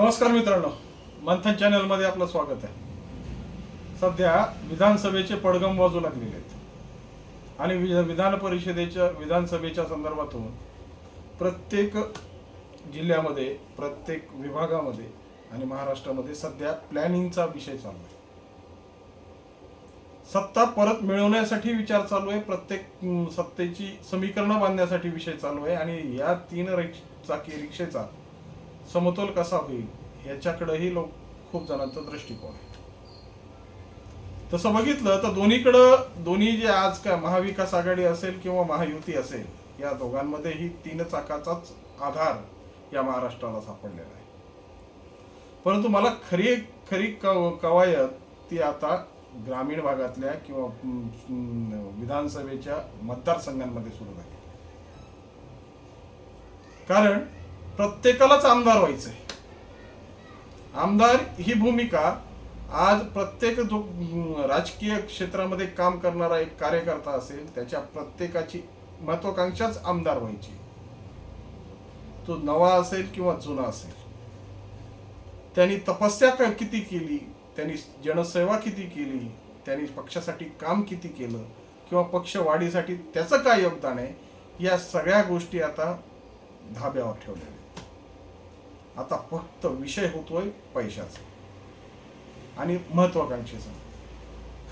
नमस्कार मित्रांनो मंथन चॅनलमध्ये आपलं स्वागत आहे. सध्या विधानसभेचे पडगम वाजू लागलेले आहेत. आणि वि- विधान परिषदेच्या विधानसभेच्या संदर्भातून प्रत्येक जिल्ह्यामध्ये प्रत्येक विभागामध्ये आणि महाराष्ट्रामध्ये सध्या प्लॅनिंगचा विषय चालू आहे. सत्ता परत मिळवण्यासाठी विचार चालू आहे प्रत्येक सत्तेची समीकरणं बांधण्यासाठी विषय चालू आहे आणि या तीन रिक्ष- चाकी रिक्षेचा समतोल कसा होईल याच्याकडेही लोक खूप जणांचा दृष्टिकोन आहे. तसं बघितलं तर दोन्हीकडं दोन्ही जे आज काय महाविकास आघाडी असेल किंवा महायुती असेल या दोघांमध्येही तीन चाकाचाच आधार या महाराष्ट्राला सापडलेला आहे. परंतु मला खरी खरी कव- कवायत ती आता ग्रामीण भागातल्या किंवा विधानसभेच्या मतदारसंघांमध्ये सुरू झाली. कारण प्रत्येकालाच आमदार व्हायचंय. आमदार ही भूमिका आज प्रत्येक जो राजकीय क्षेत्रामध्ये काम करणारा एक कार्यकर्ता असेल त्याच्या प्रत्येकाची महत्वाकांक्षाच आमदार व्हायची. तो नवा असेल किंवा जुना असेल. त्यांनी तपस्या किती केली त्यांनी जनसेवा किती केली त्यांनी पक्षासाठी काम किती केलं किंवा पक्ष वाढीसाठी त्याचं काय योगदान आहे या सगळ्या गोष्टी आता धाब्यावर ठेवलेल्या आहेत. आता फक्त विषय होतोय पैशाचा. आणि महत्वाकांक्षेचा.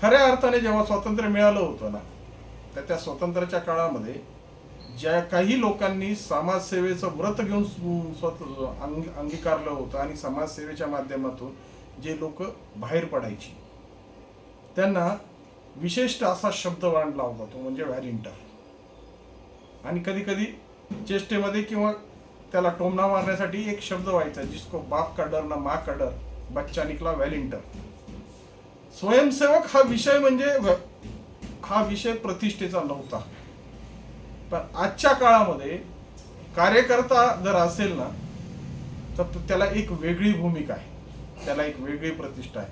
खऱ्या अर्थाने जेव्हा स्वातंत्र्य मिळालं होतं ना तर त्या स्वातंत्र्याच्या काळामध्ये ज्या काही लोकांनी समाजसेवेचं व्रत घेऊन स्वतः अंग- अंगीकारलं होतं आणि समाजसेवेच्या माध्यमातून जे लोक बाहेर पडायची त्यांना विशिष्ट असा शब्द वाढला होता तो म्हणजे व्हॅलिंटर आणि कधी कधी चेष्टेमध्ये किंवा त्याला टोमणा मारण्यासाठी एक शब्द व्हायचा जिसको बाप का डर ना माँ का डर बच्चा निकला व्हॅलिंटर स्वयंसेवक हा विषय म्हणजे व्य- हा विषय प्रतिष्ठेचा नव्हता. पण आजच्या काळामध्ये कार्यकर्ता जर असेल ना तर त्याला एक वेगळी भूमिका आहे. त्याला एक वेगळी प्रतिष्ठा आहे.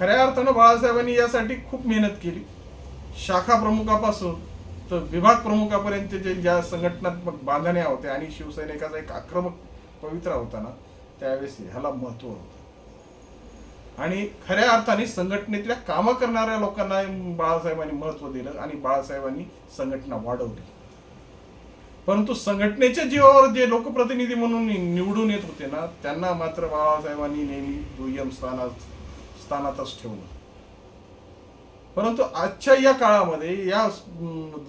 खऱ्या अर्थानं बाळासाहेबांनी यासाठी खूप मेहनत केली. शाखा प्रमुखापासून तर विभाग प्रमुखापर्यंत जे ज्या संघटनात्मक बांधण्या होत्या आणि शिवसैनिकाचा एक आक्रमक पवित्रा होता ना त्यावेळेस ह्याला महत्त्व होतं. आणि खऱ्या अर्थाने संघटनेतल्या कामं करणाऱ्या लोकांना बाळासाहेबांनी महत्त्व दिलं आणि बाळासाहेबांनी संघटना वाढवली. परंतु संघटनेच्या जीवावर जे लोकप्रतिनिधी म्हणून निवडून येत होते ना त्यांना मात्र बाळासाहेबांनी नेहमी दुय्यम स्थानात स्थानातच ठेवलं. परंतु आजच्या या काळामध्ये या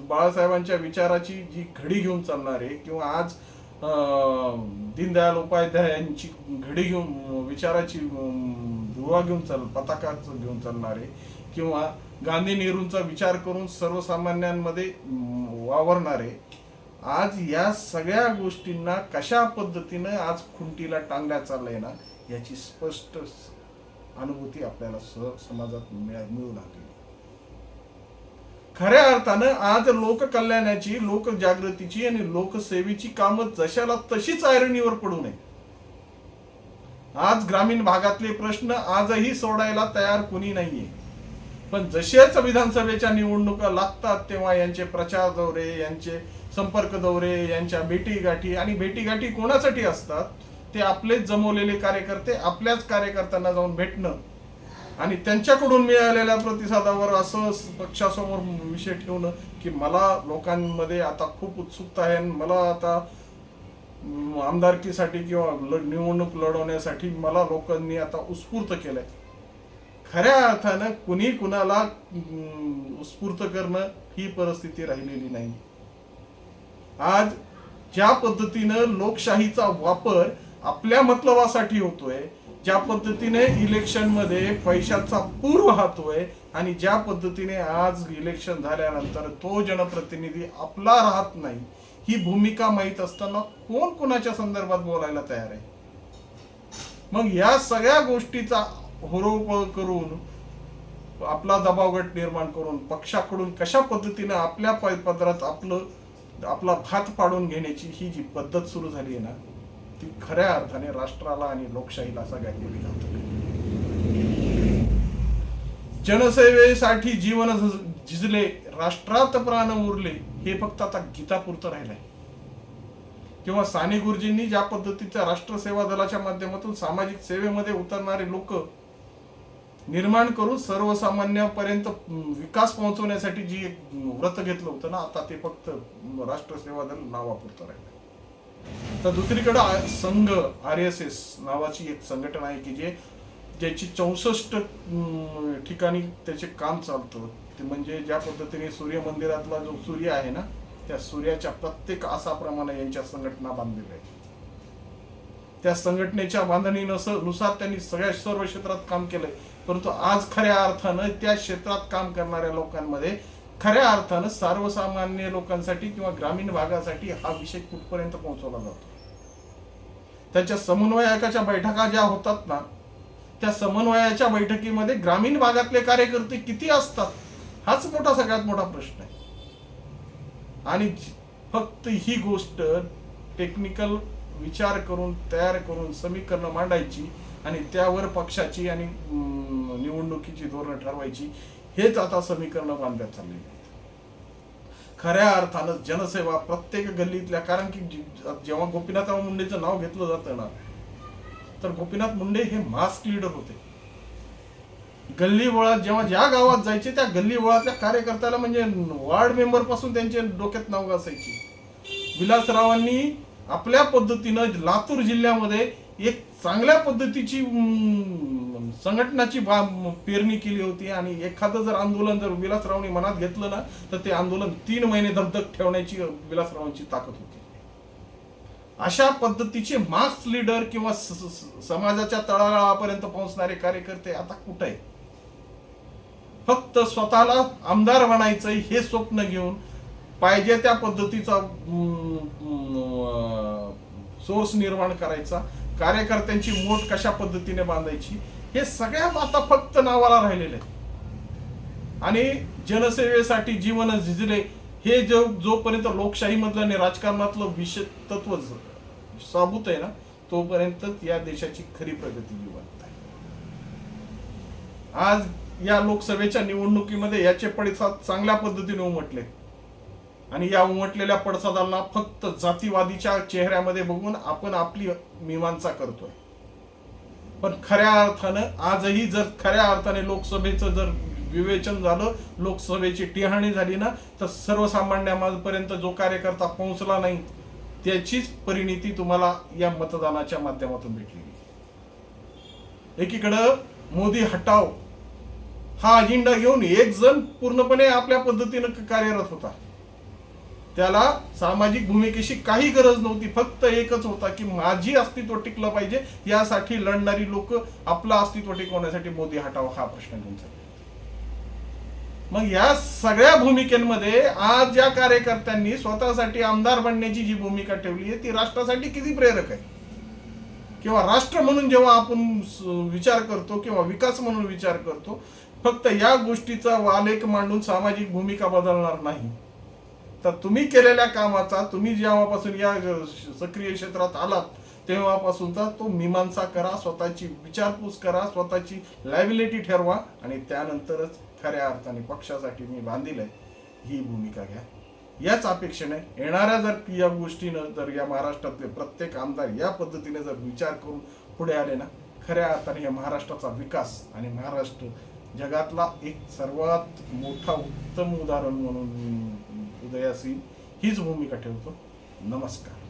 बाळासाहेबांच्या विचाराची जी घडी घेऊन चालणारे किंवा आज दीनदयाल उपाध्याय यांची घडी घेऊन विचाराची दुवा घेऊन चाल पताकाच घेऊन चालणारे किंवा गांधी नेहरूंचा विचार करून सर्वसामान्यांमध्ये वावरणारे आज या सगळ्या गोष्टींना कशा पद्धतीनं आज खुंटीला टांगल्या चाललंय ना याची स्पष्ट अनुभूती आपल्याला स- समाजात मिळू लागली खऱ्या अर्थानं आज लोककल्याणाची लोकजागृतीची आणि लोकसेवेची कामं जशाला तशीच आयरणीवर पडू नये. आज ग्रामीण भागातले प्रश्न आजही सोडायला तयार कुणी नाहीये. पण जशाच विधानसभेच्या निवडणुका लागतात तेव्हा यांचे प्रचार दौरे यांचे संपर्क दौरे यांच्या भेटीगाठी आणि भेटीगाठी कोणासाठी असतात ते आपलेच जमवलेले कार्यकर्ते आपल्याच कार्यकर्त्यांना जाऊन भेटणं आणि त्यांच्याकडून मिळालेल्या प्रतिसादावर असं पक्षासमोर विषय ठेवणं की मला लोकांमध्ये आता खूप उत्सुकता आहे आणि मला आता आमदारकीसाठी किंवा निवडणूक लढवण्यासाठी मला लोकांनी आता उत्स्फूर्त केलंय. खऱ्या अर्थानं कुणी कुणाला उत्स्फूर्त करणं ही परिस्थिती राहिलेली नाही. आज ज्या पद्धतीनं लोकशाहीचा वापर आपल्या मतलबासाठी होतोय ज्या पद्धतीने इलेक्शनमध्ये पैशाचा पूर वाहतोय आणि ज्या पद्धतीने आज इलेक्शन झाल्यानंतर तो जनप्रतिनिधी आपला राहत नाही ही भूमिका माहीत असताना कोण कोणाच्या संदर्भात बोलायला तयार आहे? मग या सगळ्या गोष्टीचा होरोपळ करून आपला दबावगट निर्माण करून पक्षाकडून कशा पद्धतीनं आपल्या पदरात आपलं आपला भात पाडून घेण्याची ही जी पद्धत सुरू झाली आहे ना ती खऱ्या अर्थाने राष्ट्राला आणि लोकशाहीला सगळ्यात मोठी जनसेवेसाठी जीवन झिजले राष्ट्रात प्राण उरले हे फक्त आता गीतापुरतं राहिलंय. किंवा साने गुरुजींनी ज्या पद्धतीच्या राष्ट्र सेवा दलाच्या माध्यमातून सामाजिक सेवेमध्ये उतरणारे लोक निर्माण करून सर्वसामान्यापर्यंत विकास पोहोचवण्यासाठी जी एक व्रत घेतलं होतं ना आता ते फक्त राष्ट्र सेवा दल नावापुरतं राहिलं तर दुसरीकडं संघ आर एस एस नावाची एक संघटना आहे की जे ज्याची चौसष्ट ठिकाणी त्याचे काम चालतं. ते म्हणजे ज्या पद्धतीने सूर्य मंदिरातला जो सूर्य आहे ना त्या सूर्याच्या प्रत्येक आसाप्रमाणे यांच्या संघटना बांधलेल्या आहेत. त्या संघटनेच्या बांधणीनुसार त्यांनी सगळ्या सर्व क्षेत्रात काम केलंय. परंतु आज खऱ्या अर्थानं त्या क्षेत्रात काम करणाऱ्या लोकांमध्ये खऱ्या अर्थानं सर्वसामान्य लोकांसाठी किंवा ग्रामीण भागासाठी हा विषय कुठपर्यंत पोहोचवला जातो? त्याच्या समन्वयकाच्या बैठका ज्या होतात ना त्या समन्वयाच्या बैठकीमध्ये ग्रामीण भागातले कार्यकर्ते किती असतात? हाच मोठा सगळ्यात मोठा प्रश्न आहे. आणि फक्त ही गोष्ट टेक्निकल विचार करून तयार करून समीकरणं मांडायची आणि त्यावर पक्षाची आणि निवडणुकीची धोरणं ठरवायची हेच आता समीकरण बांधण्यात चाललेली खऱ्या अर्थानं जनसेवा प्रत्येक गल्लीतल्या कारण की जेव्हा गोपीनाथराव मुंडेचं नाव घेतलं जातं ना तर गोपीनाथ मुंडे हे मास्क लीडर होते. गल्ली वळात जेव्हा ज्या गावात जायचे त्या गल्ली वळातल्या कार्यकर्त्याला म्हणजे वार्ड मेंबरपासून त्यांचे डोक्यात नाव असायची विलासरावांनी आपल्या पद्धतीनं लातूर जिल्ह्यामध्ये एक चांगल्या पद्धतीची संघटनाची बा- पेरणी केली होती आणि एखादं जर आंदोलन जर विलासरावांनी मनात घेतलं ना तर ते आंदोलन तीन महिने धबधक ठेवण्याची विलासरावांची ताकद होती. अशा पद्धतीचे मार्क्स लीडर किंवा समाजाच्या तळागाळापर्यंत पोहोचणारे कार्यकर्ते आता कुठे आहेत? फक्त स्वतःला आमदार बनायचंय हे स्वप्न घेऊन पाहिजे त्या पद्धतीचा सोर्स निर्माण करायचा. कार्यकर्त्यांची मोठ कशा पद्धतीने बांधायची? हे सगळ्या माता फक्त नावाला राहिलेले आणि जनसेवेसाठी जीवन झिजले हे जो जोपर्यंत लोकशाहीमधलं आणि राजकारणातलं विषय तत्व साबूत आहे ना तोपर्यंत या देशाची खरी प्रगती जिवंत आहे. आज या लोकसभेच्या निवडणुकीमध्ये याचे पडसाद चांगल्या पद्धतीने उमटले. आणि या उमटलेल्या पडसादांना फक्त जातीवादीच्या चेहऱ्यामध्ये बघून आपण आपली मीमांसा करतोय. पण खऱ्या अर्थानं आजही जर खऱ्या अर्थाने लोकसभेचं जर विवेचन झालं लोकसभेची टिहाणी झाली ना तर सर्वसामान्यापर्यंत जो कार्यकर्ता पोहोचला नाही त्याचीच परिणिती तुम्हाला या मतदानाच्या माध्यमातून भेटली एकीकडं मोदी हटाव हा अजेंडा घेऊन एक जण पूर्णपणे आपल्या पद्धतीनं कार्यरत होता. त्याला सामाजिक भूमिकेशी काही गरज नव्हती. फक्त एकच होता की माझी अस्तित्व टिकलं पाहिजे यासाठी लढणारी लोक आपलं अस्तित्व टिकवण्यासाठी मोदी हटाव हा प्रश्न घेऊन मग या सगळ्या भूमिकेमध्ये आज ज्या कार्यकर्त्यांनी स्वतःसाठी आमदार बनण्याची जी भूमिका ठेवली आहे ती राष्ट्रासाठी किती प्रेरक आहे? किंवा राष्ट्र म्हणून जेव्हा आपण विचार करतो किंवा विकास म्हणून विचार करतो फक्त या गोष्टीचा वालेख मांडून सामाजिक भूमिका बदलणार नाही. तर तुम्ही केलेल्या कामाचा तुम्ही जेव्हापासून या सक्रिय क्षेत्रात आलात तेव्हापासूनचा तो मीमांसा करा स्वतःची विचारपूस करा स्वतःची लायबिलिटी ठरवा आणि त्यानंतरच खऱ्या अर्थाने पक्षासाठी मी बांधील आहे ही भूमिका घ्या. याच अपेक्षेने येणाऱ्या जर या गोष्टीनं जर या महाराष्ट्रातले प्रत्येक आमदार या पद्धतीने जर विचार करून पुढे आले ना खऱ्या अर्थाने या महाराष्ट्राचा विकास आणि महाराष्ट्र जगातला एक सर्वात मोठा उत्तम उदाहरण म्हणून दया सिंग हीच भूमिका ठेवतो. नमस्कार.